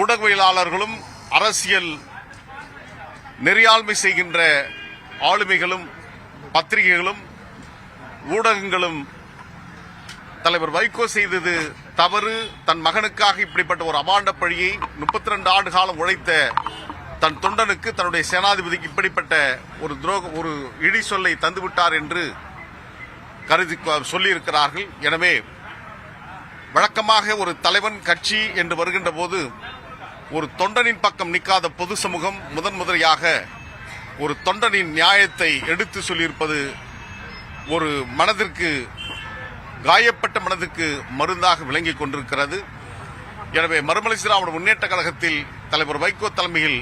ஊடகவியலாளர்களும் அரசியல் நெறியாண்மை செய்கின்ற ஆளுமைகளும் பத்திரிகைகளும் ஊடகங்களும் தலைவர் வைகோ செய்தது தவறு. தன் மகனுக்காக இப்படிப்பட்ட ஒரு அபாண்ட பழியை முப்பத்தி ரெண்டு ஆண்டு காலம் உழைத்த தன் தொண்டனுக்கு தன்னுடைய சேனாதிபதிக்கு இப்படிப்பட்ட ஒரு துரோக ஒரு இடி சொல்லை தந்துவிட்டார் என்று கருதி சொல்லியிருக்கிறார்கள். எனவே வழக்கமாக ஒரு தலைவன் கட்சி என்று வருகின்ற போது ஒரு தொண்டனின் பக்கம் நிற்காத பொது சமூகம் முதன் முதலியாக ஒரு தொண்டனின் நியாயத்தை எடுத்து சொல்லியிருப்பது ஒரு மனதிற்கு காயப்பட்ட மனதிற்கு மருந்தாக விளங்கிக் கொண்டிருக்கிறது. எனவே மறுமலை சிராமண முன்னேற்ற கழகத்தில் தலைவர் வைகோ தலைமையில்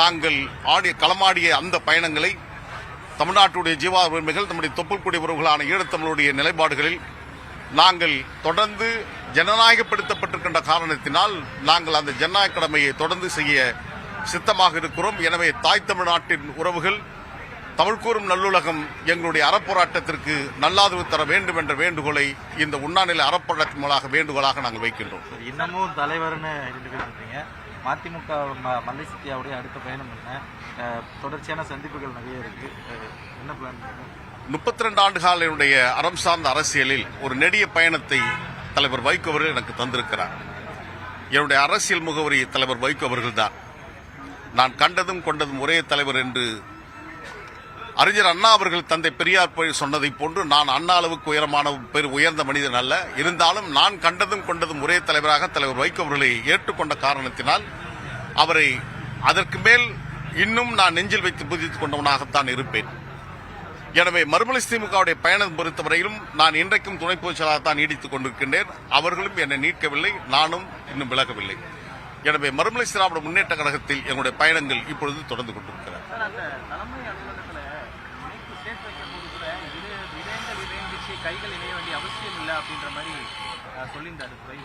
நாங்கள் ஆடிய களமாடிய அந்த பயணங்களை தமிழ்நாட்டுடைய ஜீவா உரிமைகள் நம்முடைய தொப்புள்குடி உறவுகளான ஈழத்தமிழுடைய நிலைப்பாடுகளில் நாங்கள் தொடர்ந்து ஜனநாயகப்படுத்தப்பட்டிருக்கின்ற காரணத்தினால் நாங்கள் அந்த ஜனநாயக கடமையை தொடர்ந்து செய்ய சித்தமாக இருக்கிறோம். எனவே தாய் தமிழ்நாட்டின் உறவுகள் தமிழ்கூறும் நல்லுலகம் எங்களுடைய அறப்போராட்டத்திற்கு நல்லாதரவு தர வேண்டும் என்ற வேண்டுகோளை இந்த உண்ணாநிலை அறப்போராட்டத்தின் மூலமாக வேண்டுகோளாக நாங்கள் வைக்கின்றோம். இன்னமும் தலைவர்னு இருக்கீங்க மதிமுக ம- மல்லை சித்தியாவுடைய அடுத்த பயணம் என்ன? தொடர்ச்சியான சந்திப்புகள் நிறைய இருக்கு. என்ன பிளான் முப்பத்தி ரெண்டு ஆண்டுகாலினுடைய என்னுடைய அறம் சார்ந்த அரசியலில் ஒரு நெடிய பயணத்தை தலைவர் வைகோ அவர்கள் எனக்கு தந்திருக்கிறார். என்னுடைய அரசியல் முகவரி தலைவர் வைகோ அவர்கள்தான். நான் கண்டதும் கொண்டதும் ஒரே தலைவர் என்று அறிஞர் அண்ணா அவர்கள் தந்தை பெரியார் போய் சொன்னதைப் போன்று நான் அண்ணா அளவுக்கு உயரமான பெரு உயர்ந்த மனிதன் அல்ல. இருந்தாலும் நான் கண்டதும் கொண்டதும் ஒரே தலைவராக தலைவர் வைகோ அவர்களை ஏற்றுக்கொண்ட காரணத்தினால் அவரை அதற்கு மேல் இன்னும் நான் நெஞ்சில் வைத்து புதித்துக் கொண்டவனாகத்தான் இருப்பேன். எனவே மறுமலை திமுகவுடைய பயணம் பொறுத்தவரையிலும் நான் இன்றைக்கும் துணை பொதுச்செயலாளர் நீடித்துக் கொண்டிருக்கின்றேன் அவர்களும் என்னை நீட்கவில்லை நானும் இன்னும் விலகவில்லை எனவே மறுமலை திராவிட முன்னேற்ற கழகத்தில் என்னுடைய பயணங்கள் இப்பொழுது தொடர்ந்து கொண்டிருக்கிறார் கைகள் இணைய வேண்டிய அவசியம் இல்லை அப்படின்ற மாதிரி சொல்லியிருந்தாரு துறை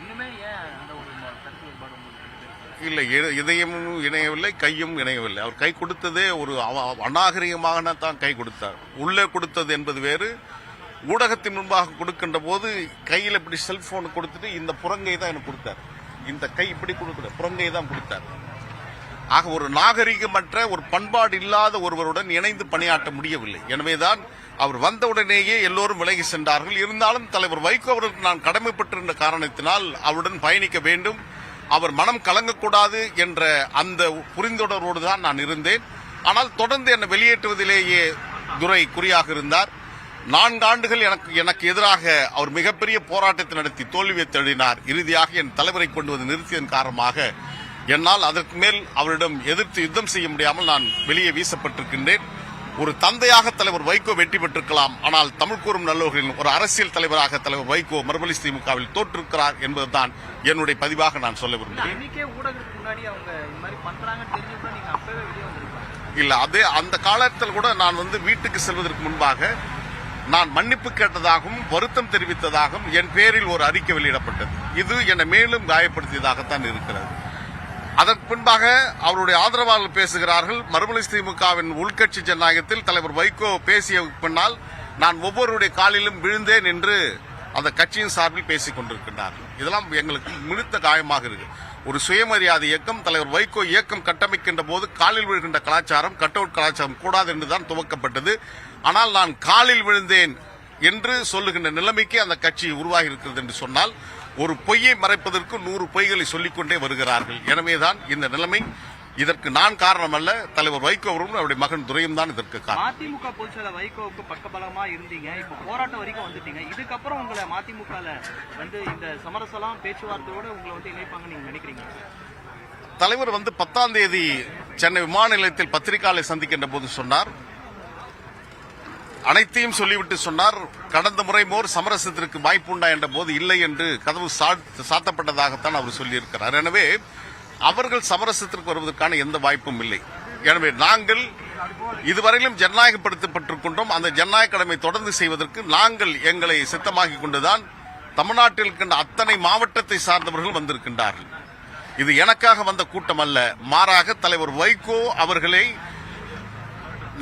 இன்னுமே ஏன் அந்த ஒரு கருத்து வேறுபாடு உங்களுக்கு இல்லை இதயமும் இணையவில்லை கையும் இணையவில்லை. அவர் கை கொடுத்ததே ஒரு அவ- அநாகரிகமாக தான் கை கொடுத்தார். உள்ளே கொடுத்தது என்பது வேறு. ஊடகத்தின் முன்பாக கொடுக்கின்ற போது கையில் இப்படி செல்போன் கொடுத்துட்டு இந்த புறங்கை தான் எனக்கு கொடுத்தார். இந்த கை இப்படி கொடுக்கல புறங்கை தான் கொடுத்தார். ஆக ஒரு நாகரிகமற்ற ஒரு பண்பாடு இல்லாத ஒருவருடன் இணைந்து பணியாற்ற முடியவில்லை. எனவேதான் அவர் வந்தவுடனேயே எல்லோரும் விலகி சென்றார்கள். இருந்தாலும் தலைவர் வைகோ அவருக்கு நான் கடமைப்பட்டிருந்த காரணத்தினால் அவருடன் பயணிக்க வேண்டும். அவர் மனம் கலங்கக்கூடாது என்ற அந்த புரிந்துணர்வோடு தான் நான் இருந்தேன். ஆனால் தொடர்ந்து என்னை வெளியேற்றுவதிலேயே துரை குறியாக இருந்தார். நான்கு ஆண்டுகள் எனக்கு எனக்கு எதிராக அவர் மிகப்பெரிய போராட்டத்தை நடத்தி தோல்வியை தழுவினார் இறுதியாக என் தலைவரை கொண்டு வந்து நிறுத்தியதன் காரணமாக என்னால் அதற்கு மேல் அவரிடம் எதிர்த்து யுத்தம் செய்ய முடியாமல் நான் வெளியே வீசப்பட்டிருக்கின்றேன். ஒரு தந்தையாக தலைவர் வைகோ வெற்றி பெற்றிருக்கலாம். ஆனால் தமிழ் கூறும் நல்லவர்களின் ஒரு அரசியல் தலைவராக தலைவர் வைகோ மறுபலி திமுகவில் தோற்றிருக்கிறார் என்பதுதான் என்னுடைய பதிவாக நான் சொல்ல விரும்புகிறேன். இல்ல அதே அந்த காலத்தில் கூட நான் வந்து வீட்டுக்கு செல்வதற்கு முன்பாக நான் மன்னிப்பு கேட்டதாகவும் வருத்தம் தெரிவித்ததாகவும் என் பேரில் ஒரு அறிக்கை வெளியிடப்பட்டது. இது என்னை மேலும் காயப்படுத்தியதாகத்தான் இருக்கிறது. அதற்கு பின்பாக அவருடைய ஆதரவாளர்கள் பேசுகிறார்கள். மறுமலை திமுகவின் உள்கட்சி ஜனநாயகத்தில் தலைவர் வைகோ பேசிய பின்னால் நான் ஒவ்வொருடைய காலிலும் விழுந்தேன் என்று அந்த கட்சியின் சார்பில் பேசிக் கொண்டிருக்கின்றார்கள். இதெல்லாம் எங்களுக்கு மிகுந்த காயமாக இருக்கு. ஒரு சுயமரியாதை இயக்கம் தலைவர் வைகோ இயக்கம் கட்டமைக்கின்ற போது காலில் விழுகின்ற கலாச்சாரம் கட் அவுட் கலாச்சாரம் கூடாது என்றுதான் துவக்கப்பட்டது. ஆனால் நான் காலில் விழுந்தேன் என்று சொல்லுகின்ற நிலைமைக்கு அந்த கட்சி உருவாகி இருக்கிறது என்று சொன்னால் ஒரு பொய்யை மறைப்பதற்கு நூறு பொய்களை சொல்லிக்கொண்டே வருகிறார்கள். எனவேதான் இந்த நிலைமை இதற்கு நான் காரணம் அல்ல தலைவர் வைகோ அவரும் அவருடைய மகன் துரையும் தான் இதற்கு காரணம். மதிமுக பொதுச்செயலர் வைகோவுக்கு பக்கபலமா இருந்தீங்க இப்போ போராட்டம் வரைக்கும் வந்துட்டீங்க. இதுக்கப்புறம் உங்களை மதிமுகல வந்து இந்த சமரசலாம் பேச்சுவார்த்தையோட உங்களை வந்து இணைப்பாங்க நீங்க நினைக்கிறீங்க? தலைவர் வந்து பத்தாம் தேதி சென்னை விமான நிலையத்தில் பத்திரிகையாளரை சந்திக்கின்ற போது சொன்னார். அனைத்தையும் சொல்லிவிட்டு சொன்னார் கடந்த முறை மோர் சமரசத்திற்கு வாய்ப்புண்டா என்ற போது இல்லை என்று கதவு சாத்தப்பட்டதாகத்தான் அவர் சொல்லியிருக்கிறார். எனவே அவர்கள் சமரசத்திற்கு வருவதற்கான எந்த வாய்ப்பும் இல்லை. எனவே நாங்கள் இதுவரையிலும் ஜனநாயகப்படுத்தப்பட்டிருக்கின்றோம். அந்த ஜனநாயக கடமை தொடர்ந்து செய்வதற்கு நாங்கள் எங்களை சித்தமாக்கிக் கொண்டுதான் தமிழ்நாட்டில் இருக்கின்ற அத்தனை மாவட்டத்தை சார்ந்தவர்கள் வந்திருக்கின்றார்கள். இது எனக்காக வந்த கூட்டம் அல்ல. மாறாக தலைவர் வைகோ அவர்களை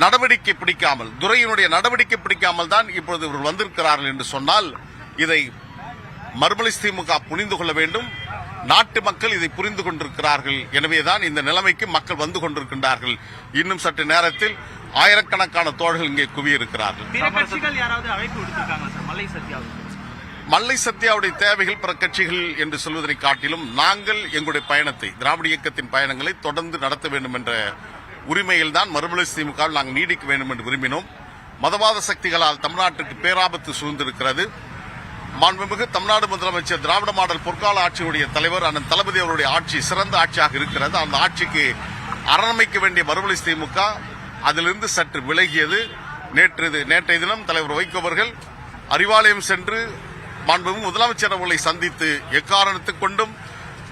நடவடிக்கை பிடிக்காமல் துரையினுடைய நடவடிக்கை பிடிக்காமல் தான் இப்பொழுது இவர் வந்திருக்கிறார்கள் என்று சொன்னால் இதை மறுமலர்ச்சி திமுக புரிந்து கொள்ள வேண்டும். நாட்டு மக்கள் இதை புரிந்து கொண்டிருக்கிறார்கள். எனவேதான் இந்த நிலைமைக்கு மக்கள் வந்து கொண்டிருக்கின்றார்கள். இன்னும் சற்று நேரத்தில் ஆயிரக்கணக்கான தோழர்கள் இங்கே குவியிருக்கிறார்கள். மல்லை சத்யாவுடைய தேவைகள் பிற கட்சிகள் என்று சொல்வதனை காட்டிலும் நாங்கள் எங்களுடைய பயணத்தை திராவிட இயக்கத்தின் பயணங்களை தொடர்ந்து நடத்த வேண்டும் என்ற உரிமையில் தான் மறுமலர்ச்சி திமுகவில் நாங்கள் நீடிக்க வேண்டும் என்று விரும்பினோம். மதவாத சக்திகளால் தமிழ்நாட்டுக்கு பேராபத்து சூழ்ந்திருக்கிறது. மாண்புமிகு தமிழ்நாடு முதலமைச்சர் திராவிட மாடல் பொற்கால ஆட்சியுடைய தலைவர் அண்ணன் தளபதி அவருடைய ஆட்சி சிறந்த ஆட்சியாக இருக்கிறது. அந்த ஆட்சிக்கு அரணமைக்க வேண்டிய மறுமலர்ச்சி திமுக அதிலிருந்து சற்று விலகியது. நேற்று நேற்றைய தினம் தலைவர் வைகோ அவர்கள் அறிவாலயம் சென்று மாண்புமிகு முதலமைச்சர் அவர்களை சந்தித்து எக்காரணத்துக் கொண்டும்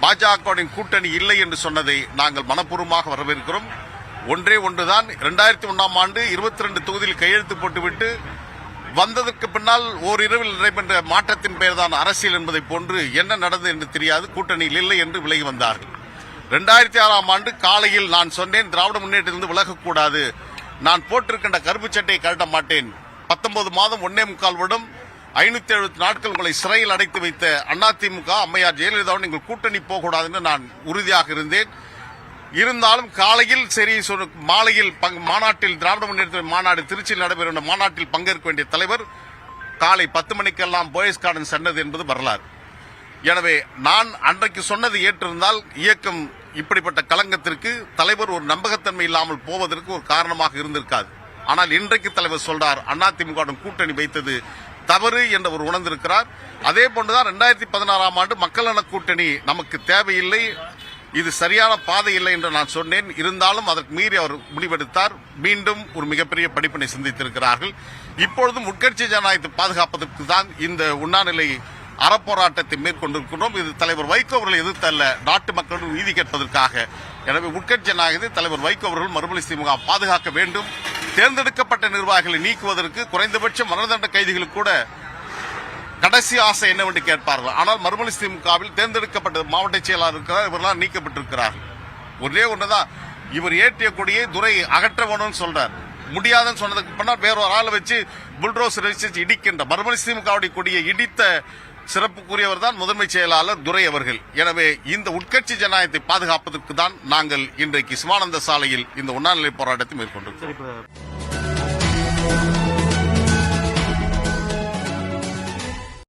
பாஜகவின் கூட்டணி இல்லை என்று சொன்னதை நாங்கள் மனப்பூர்வமாக வரவேற்கிறோம். ஒன்றே ஒன்றுதான். இரண்டாயிரத்தி ஒன்றாம் ஆண்டு இருபத்தி ரெண்டு தொகுதியில் கையெழுத்து போட்டுவிட்டு வந்ததற்கு பின்னால் ஓரிரவில் நடைபெற்ற மாற்றத்தின் பெயர்தான் அரசியல் என்பதை போன்று என்ன நடந்தது என்று தெரியாது கூட்டணியில் இல்லை என்று விலகி வந்தார்கள். ரெண்டாயிரத்தி ஆறாம் ஆண்டு காலையில் நான் சொன்னேன் திராவிட முன்னேற்றத்திலிருந்து விலகக்கூடாது. நான் போட்டிருக்கின்ற கருப்பு சட்டையை கழட்ட மாட்டேன். பத்தொன்பது மாதம் ஒன்னே முக்கால் வருடம் ஐநூத்தி எழுபத்தி நாட்கள் உங்களை சிறையில் அடைத்து வைத்த அதிமுக அம்மையார் ஜெயலலிதாவுடன் நீங்கள் கூட்டணி போகக்கூடாது என்று நான் உறுதியாக இருந்தேன். இருந்தாலும் காலையில் சரி மாலையில் மாநாட்டில் திராவிட முன்னேற்ற மாநாடு திருச்சியில் நடைபெறும் மாநாட்டில் பங்கேற்க வேண்டிய தலைவர் காலை பத்து மணிக்கெல்லாம் போயஸ் கார்டன் சென்றது என்பது வரலாறு. எனவே நான் அன்றைக்கு சொன்னது ஏற்றிருந்தால் இயக்கம் இப்படிப்பட்ட களங்கத்திற்கு தலைவர் ஒரு நம்பகத்தன்மை இல்லாமல் போவதற்கு ஒரு காரணமாக இருந்திருக்காது. ஆனால் இன்றைக்கு தலைவர் சொல்றார் அதிமுக கூட்டணி வைத்தது தவறு என்று அவர் உணர்ந்திருக்கிறார். அதே போன்றுதான் இரண்டாயிரத்தி பதினாறாம் ஆண்டு மக்கள் நல கூட்டணி நமக்கு தேவையில்லை. இது சரியான பாதை இல்லை என்று நான் சொன்னேன். இருந்தாலும் அதற்கு மீறி அவர் முடிவெடுத்தார். மீண்டும் ஒரு மிகப்பெரிய படிப்பினை சிந்தித்திருக்கிறார்கள். இப்பொழுதும் உட்கட்சி ஜனநாயகத்தை பாதுகாப்பதற்கு தான் இந்த உண்ணாநிலை அறப்போராட்டத்தை மேற்கொண்டிருக்கிறோம் இது தலைவர் வைகோ அவர்களை எதிர்த்தல்ல நாட்டு மக்களுடன் நீதி கேட்பதற்காக. எனவே உட்கட்சி ஜனநாயகத்தை தலைவர் வைகோ அவர்கள் மறுமலர்ச்சி திமுக பாதுகாக்க வேண்டும். தேர்ந்தெடுக்கப்பட்ட நிர்வாகிகளை நீக்குவதற்கு குறைந்தபட்ச மரணதண்ட கைதிகளுக்கு கூட கடைசி ஆசை என்னவென்று கேட்பார்கள். ஆனால் மறுமலி திமுகவில் தேர்ந்தெடுக்கப்பட்ட மாவட்ட செயலாளர் இருக்கிறார் இவரெல்லாம் நீக்கப்பட்டிருக்கிறார்கள். ஒரே ஒன்றுதான். இவர் ஏற்றிய கொடியை துறை அகற்ற வேணும்னு சொல்றார். முடியாதுன்னு சொன்னதுக்கு பின்னால் வேறொரு ஆளை வச்சு புல்டோஸ் வச்சு இடிக்கின்ற மறுமலி திமுகவுடைய கொடியை இடித்த சிறப்புக்குரியவர் தான் முதன்மை செயலாளர் துரை அவர்கள். எனவே இந்த உட்கட்சி ஜனநாயகத்தை பாதுகாப்பதற்கு தான் நாங்கள் இன்றைக்கு சிவானந்த சாலையில் இந்த உண்ணாநிலை போராட்டத்தை மேற்கொண்டிருக்கிறோம்.